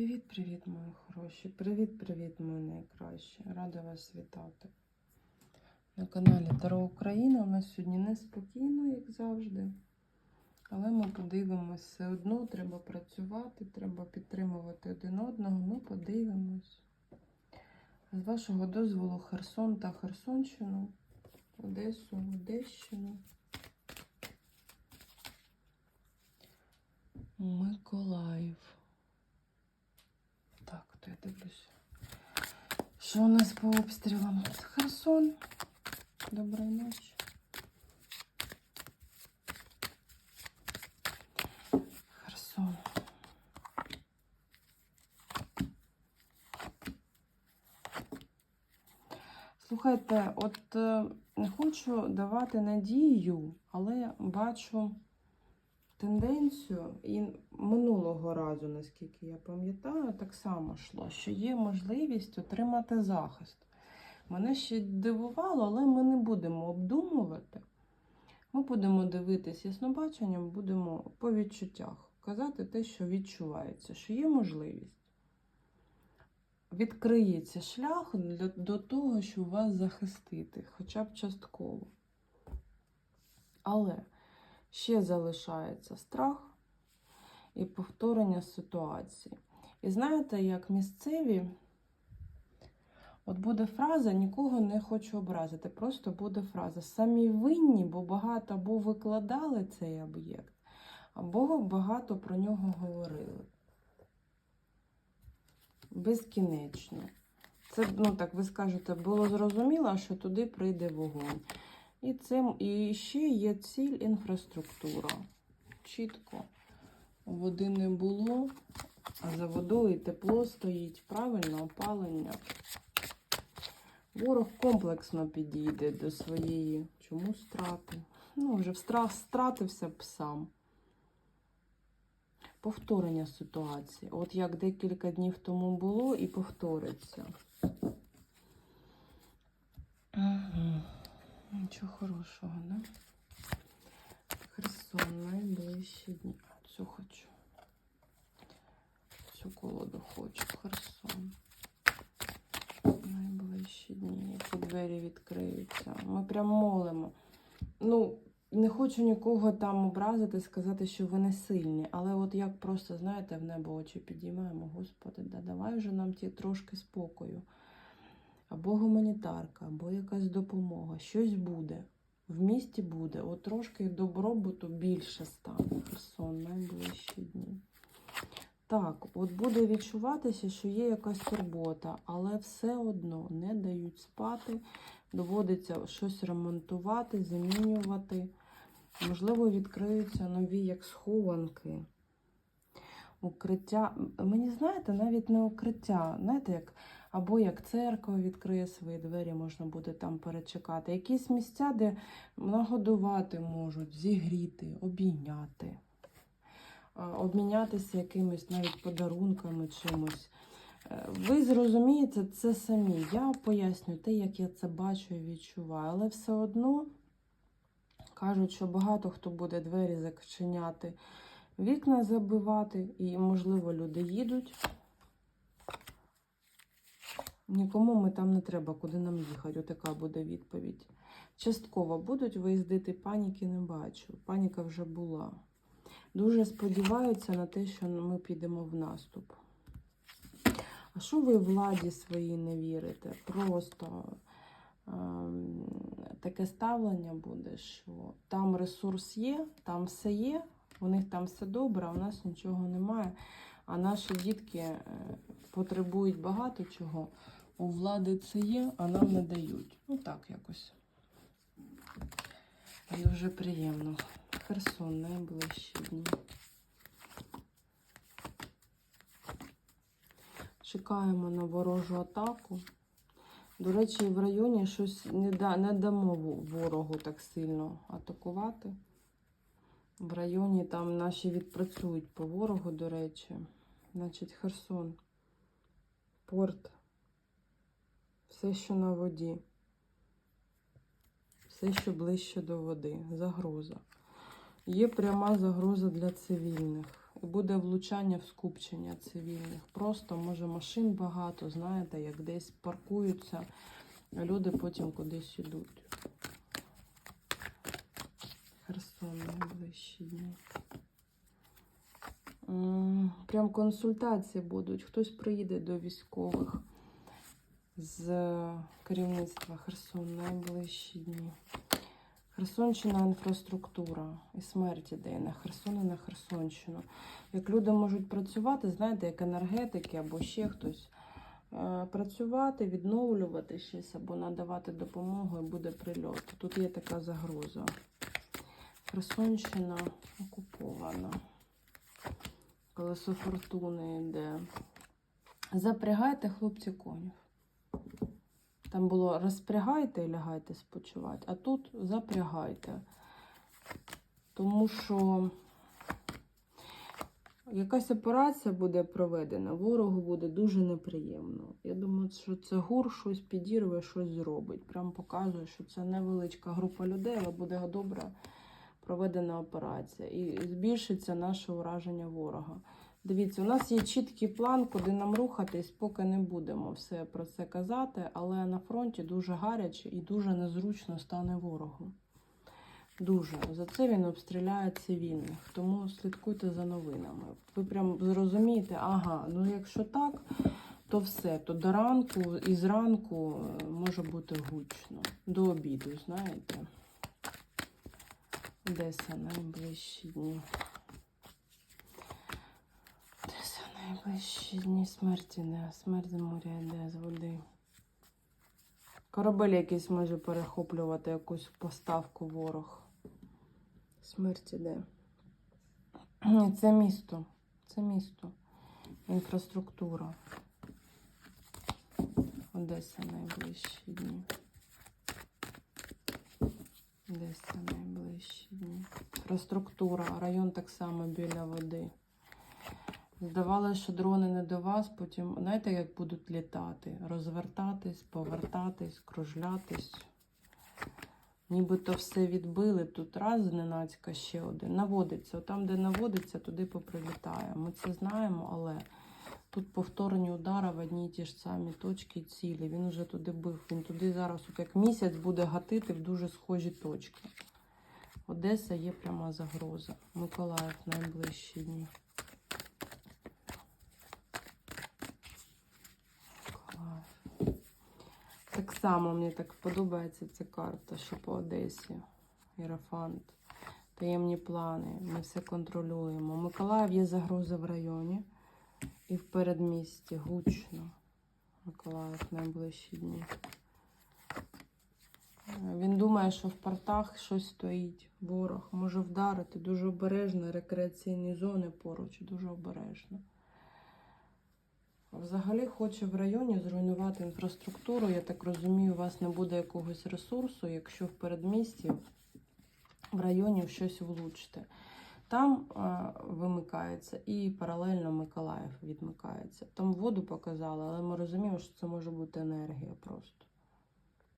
Привіт-привіт, мої хороші. Привіт-привіт, мої найкращі. Рада вас вітати. На каналі Таро Україна. У нас сьогодні неспокійно, як завжди. Але ми подивимось все одно. Треба працювати, треба підтримувати один одного. Ми подивимось. З вашого дозволу Херсон та Херсонщину, Одесу, Одещину. Миколаїв. Я дивлюся. Що у нас по обстрілам? Херсон. Доброї ночі. Херсон. Слухайте, от е, не хочу давати надію, але бачу тенденцію, і минулого разу, наскільки я пам'ятаю, так само йшло, що є можливість отримати захист. Мене ще дивувало, але ми не будемо обдумувати. Ми будемо дивитись яснобаченням, будемо по відчуттях казати те, що відчувається, що є можливість. Відкриється шлях для, до того, щоб вас захистити, хоча б частково. Але ще залишається страх і повторення ситуації. І знаєте, як місцеві, от буде фраза нікого не хочу образити. Просто буде фраза. Самі винні, бо багато або викладали цей об'єкт, або багато про нього говорили. Безкінечно. Це, ну так ви скажете, було зрозуміло, що туди прийде вогонь. І цим і ще є ціль інфраструктура. Чітко. Води не було, а за водою тепло стоїть, правильно опалення. Ворог комплексно підійде до своєї чому страти. Ну, вже стратився б сам. Повторення ситуації. От як декілька днів тому було і повториться. Нічого хорошого, да? Херсон, найближчі дні. Цю хочу. Цю колоду хочу. Херсон. Найближчі дні. Які двері відкриються. Ми прям молимо. Ну, не хочу нікого там образити, сказати, що ви не сильні. Але от як просто, знаєте, в небо очі підіймаємо, Господи, да давай вже нам ті трошки спокою або гуманітарка, або якась допомога. Щось буде. В місті буде. От трошки добробуту більше стане. Херсон, найближчі дні. Так, от буде відчуватися, що є якась турбота, але все одно не дають спати, доводиться щось ремонтувати, замінювати. Можливо, відкриються нові як схованки. Укриття. Мені знаєте, навіть не укриття, знаєте, як або як церква відкриє свої двері, можна буде там перечекати. Якісь місця, де нагодувати можуть, зігріти, обійняти, обмінятися якимись навіть подарунками чимось. Е, Ви зрозумієте це самі. Я поясню те, як я це бачу і відчуваю, але все одно кажуть, що багато хто буде двері зачиняти, вікна забивати, і, можливо, люди їдуть. Нікому ми там не треба, куди нам їхати. Отака буде відповідь. Частково будуть виїздити, паніки не бачу. Паніка вже була. Дуже сподіваються на те, що ми підемо в наступ. А що ви владі своїй не вірите? Просто ем, таке ставлення буде, що там ресурс є, там все є, у них там все добре, а у нас нічого немає. А наші дітки е, потребують багато чого. У влади це є, а нам не дають. Ну так якось. Дуже приємно. Херсон найближчі дні. Чекаємо на ворожу атаку. До речі, в районі щось не, да, не дамо ворогу так сильно атакувати. В районі там наші відпрацюють по ворогу, до речі. Значить, Херсон, порт, все, що на воді, все, що ближче до води, загроза. Є пряма загроза для цивільних. І буде влучання в скупчення цивільних. Просто може машин багато, знаєте, як десь паркуються, а люди потім кудись йдуть. Херсон найближчі дні. Прям консультації будуть. Хтось приїде до військових з керівництва Херсон найближчі дні. Херсонщина інфраструктура і смерть іде на Херсон на Херсонщину. Як люди можуть працювати, знаєте, як енергетики або ще хтось. е, Працювати, відновлювати щось або надавати допомогу і буде прильот. Тут є така загроза. Херсонщина окупована. Колесо фортуни йде. Запрягайте, хлопці, конів. Там було розпрягайте і лягайте спочивати, а тут запрягайте. Тому що якась операція буде проведена, ворогу буде дуже неприємно. Я думаю, що це гур щось підірве, щось зробить. Прям показує, що це невеличка група людей, але буде добра проведена операція. І збільшиться наше ураження ворога. Дивіться, у нас є чіткий план, куди нам рухатись, поки не будемо все про це казати, але на фронті дуже гаряче і дуже незручно стане ворогу. Дуже. За це він обстріляє цивільних. Тому слідкуйте за новинами. Ви прям зрозумієте, ага, ну якщо так, то все, то до ранку і зранку е, може бути гучно. До обіду, знаєте. Одеса найближчі дні. Найближчі дні смерті не смерть моря йде з води. Корабель якийсь може перехоплювати якусь поставку ворог. Смерть іде. Це місто. Це місто. Інфраструктура. Одеса найближчі дні. Одеса найближчі дні. Інфраструктура. Район так само біля води. Здавалося, що дрони не до вас, потім, знаєте, як будуть літати? Розвертатись, повертатись, кружлятись. Нібито все відбили, тут раз зненацька ще один. Наводиться. Там, де наводиться, туди поприлітає. Ми це знаємо, але тут повторені удари в одній ті ж самі точки і цілі. Він вже туди бив. Він туди зараз, от як місяць, буде гатити в дуже схожі точки. Одеса є пряма загроза. Миколаїв найближчі дні. Так само мені так подобається ця карта, що по Одесі. Єрофант. Таємні плани. Ми все контролюємо. Миколаїв є загроза в районі і в передмісті. Гучно. Миколаїв найближчі дні. Він думає, що в портах щось стоїть. Ворог може вдарити дуже обережно, рекреаційні зони поруч, дуже обережно. Взагалі хоче в районі зруйнувати інфраструктуру. Я так розумію, у вас не буде якогось ресурсу, якщо в передмісті в районі щось влучите. Там а, вимикається і паралельно Миколаїв відмикається. Там воду показали, але ми розуміємо, що це може бути енергія просто.